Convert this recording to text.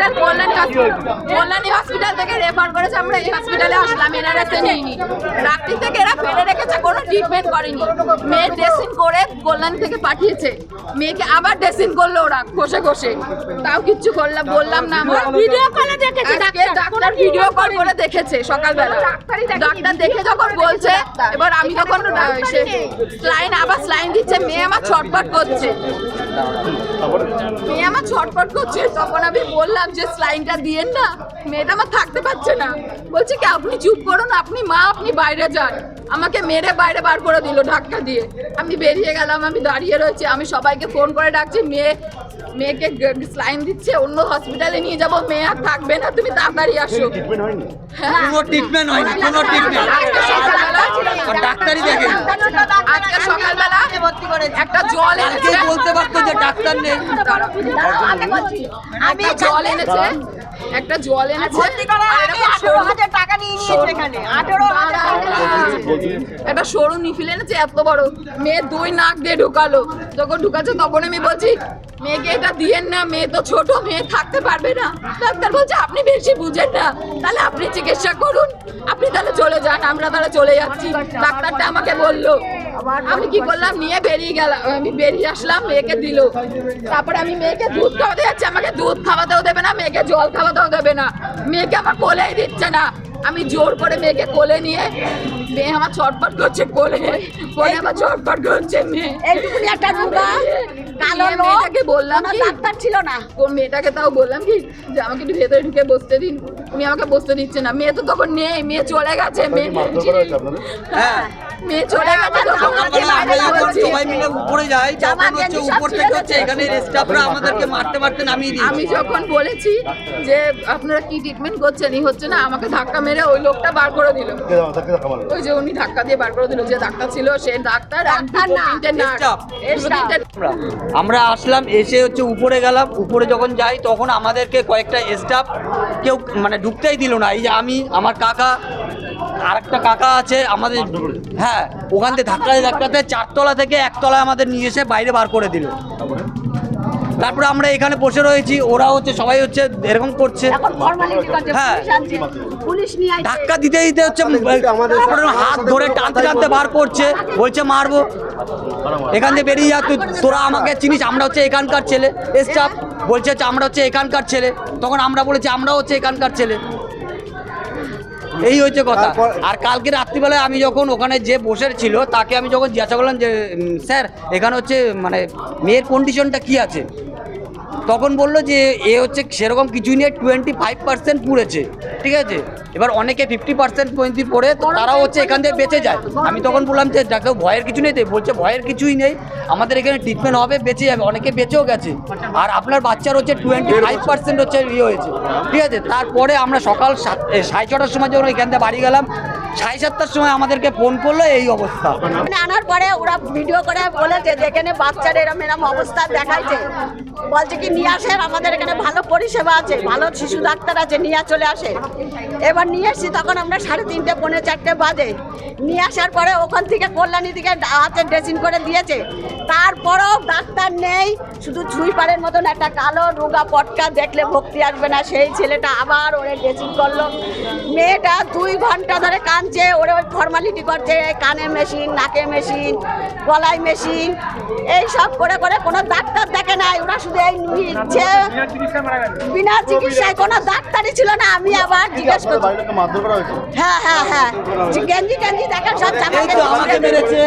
Hospital Kalyan Kalyani hospital থেকে refer করেছে, আমরা এই হসপিটালে আসলাম এনআরএসে নিইনি। রাত্রি থেকে এরা ফেলে রেখেছে, কোনো ট্রিটমেন্ট করেনি। মেয়ে ড্রেসিং করে কল্যাণী থেকে পাঠিয়েছে। মেয়েকে আবার ড্রেসিং করল ওরা ঘষে ঘষে। তাও কিচ্ছু করলাম বললাম না আমরা। ভিডিও কলে দেখেছে ডাক্তার ভিডিও কল করে দেখেছে সকালবেলা। ডাক্তার দেখে যখন বলছে এবার আমি তখন স্লাইন আবার স্লাইন দিচ্ছে মেয়ে আমার ছটপট করছে। মেয়ে আমার ছটপট করছে। তখন আমি বললাম যে স্লাইনটা দিয়েন না। মেয়েটা আমার থাকতে পারছে না। বলছে কি আপনি চুপ করুন আপনি মা আপনি বাইরে যান। আমাকে মেরে বাইরে বার করে দিল ধাক্কা দিয়ে। আমি বেরিয়ে গেলাম আমি দাঁড়িয়ে রয়েছি আমি সবাইকে ফোন করে ডাকছি মেয়ে মেয়েকে স্লাইন দিচ্ছে অন্য হসপিটালে নিয়ে যাব মেয়ে আর থাকবে না তুমি তাড়াতাড়ি আসো। হ্যাঁ। কোনো ট্রিটমেন্ট হয়নি কোনো ট্রিটমেন্ট আজকে সকালবেলা আর ডাক্তারই দেখেনি। আজকে সকালবেলা একটা জল এনেছে। বলতে পারতো যে ডাক্তার নেই। আমি জল এনেছে। একটা জল এনেছে। আর এরকম টাকা নিয়ে নিয়েছে এখানে। আঠেরো একটা সরু নিফিল এনেছে এত বড়। মেয়ে দুই নাক দিয়ে ঢুকালো। যখন ঢুকাচ্ছে তখন আমি বলছি মেয়েকে এটা দিয়েন না মেয়ে তো ছোট মেয়ে থাকতে পারবে না। ডাক্তার বলছে আপনি বেশি বুঝেন না। তাহলে আপনি চিকিৎসা করুন। আপনি যান আমরা তাহলে চলে যাচ্ছি। ডাক্তারটা আমাকে বলল। আমি কি করলাম নিয়ে বেরিয়ে গেলাম আমি বেরিয়ে আসলাম, মেয়েকে দিল। তারপরে আমি মেয়েকে দুধ খাওয়াতে যাচ্ছি, আমাকে দুধ খাওয়াতেও দেবে না, মেয়েকে জল খাওয়াতেও দেবে না। মেয়েকে আমার কোলেই দিচ্ছে না। আমি জোর করে মেয়েকে কোলে নিয়ে, মেয়ে আমার ছটফট করছে কোলে। কোলে আমার ছটফট করছে মেয়ে। একটা কালো মেয়েটাকে বললাম কি? ডাক্তার ছিল না। কোন মেয়েটাকে তাও বললাম কি? যে আমাকে একটু ভেতরে ঢুকে বসতে দিন। উনি আমাকে বসতে দিচ্ছে না। মেয়ে তো তখন নেই। মেয়ে চলে গেছে। মেয়ে করা হ্যাঁ। মেয়ে চলে গেছে সকালবেলা আমরা যখন সবাই মিলে উপরে যাই জামা তখন হচ্ছে উপর থেকে হচ্ছে এখানে স্টাফরা আমাদেরকে মারতে মারতে নামিয়ে আমি যখন বলেছি যে আপনারা কি ট্রিটমেন্ট করছেন এই হচ্ছে না আমাকে ধাক্কা মেরে ওই লোকটা বার করে দিল। ওই যে উনি ধাক্কা দিয়ে বার করে দিল যে ডাক্তার ছিল সে ডাক্তার আমরা আসলাম এসে হচ্ছে উপরে গেলাম উপরে যখন যাই তখন আমাদেরকে কয়েকটা স্টাফ কেউ মানে ঢুকতেই দিল না। এই যে আমি আমার কাকা আর একটা কাকা আছে আমাদের হ্যাঁ ওখান থেকে ধাক্কাতে ধাক্কাতে চারতলা থেকে একতলায় আমাদের নিয়ে এসে বাইরে বার করে দিল। তারপরে? আমরা এখানে বসে রয়েছি ওরা হচ্ছে সবাই হচ্ছে এরকম করছে। এখন ফর্মালিটি করছে হ্যাঁ। ধাক্কা দিতে দিতে হচ্ছে হাত ধরে টানতে টানতে বার করছে বলছে মারবো। এখান থেকে বেরিয়ে যা তুই তোরা আমাকে চিনিস আমরা হচ্ছে এখানকার ছেলে। স্টাফ বলছে আমরা হচ্ছে এখানকার ছেলে। তখন আমরা বলেছি আমরা হচ্ছে এখানকার ছেলে। এই হচ্ছে কথা। আর কালকে রাত্রিবেলায় আমি যখন ওখানে যে বসে ছিল, তাকে আমি যখন জিজ্ঞাসা করলাম যে স্যার, এখানে হচ্ছে মানে মেয়ের কন্ডিশনটা কি আছে? তখন বলল যে এ হচ্ছে সেরকম কিছুই নিয়ে টোয়েন্টি ফাইভ পার্সেন্ট পুড়েছে ঠিক আছে? এবার অনেকে ফিফটি পার্সেন্ট পর্যন্ত পড়ে তো তারাও হচ্ছে এখান থেকে বেঁচে যায়। আমি তখন বললাম যে ডাক্তার ভয়ের কিছু নেই বলছে ভয়ের কিছুই নেই আমাদের এখানে ট্রিটমেন্ট হবে বেঁচে যাবে অনেকে বেঁচেও গেছে। আর আপনার বাচ্চার হচ্ছে টোয়েন্টি ফাইভ পার্সেন্ট হচ্ছে ইয়ে হয়েছে ঠিক আছে? তারপরে আমরা সকাল সাত সাড়ে ছটার সময় যখন এখান থেকে বাড়ি গেলাম সাড়ে সাতটার সময় আমাদেরকে ফোন করল, এই অবস্থা। মানে আনার পরে ওরা ভিডিও করে বলেছে যে এখানে বাচ্চার এরম এরম অবস্থা দেখাইছে। বলছে কি, নিয়ে আসেন, আমাদের এখানে ভালো পরিষেবা আছে, ভালো শিশু ডাক্তার আছে, নিয়ে চলে আসে এবার নিয়ে এসছি তখন আমরা সাড়ে তিনটে, পৌনে চারটে বাজে। নিয়ে আসার পরে ওখান থেকে কল্যাণী দিকে হাতে ড্রেসিং করে দিয়েছে। তারপরেও ডাক্তার নেই, শুধু ছুঁই পাড়ের মতন একটা কালো রোগা পটকা দেখলে ভক্তি আসবে না। সেই ছেলেটা আবার ওরে ড্রেসিং করল। মেয়েটা দুই ঘণ্টা ধরে কাঁদছে ওরা ওই ফর্মালিটি করছে কানে মেশিন নাকে মেশিন গলায় মেশিন এই সব করে করে কোনো ডাক্তার দেখে নাই। ওরা শুধু এই নিচ্ছে। বিনা চিকিৎসায় কোনো ডাক্তারই ছিল না। আমি আবার জিজ্ঞেস করি করছি। হ্যাঁ হ্যাঁ হ্যাঁ। গেঞ্জি টেঞ্জি দেখেন সব চাপা মেরেছে।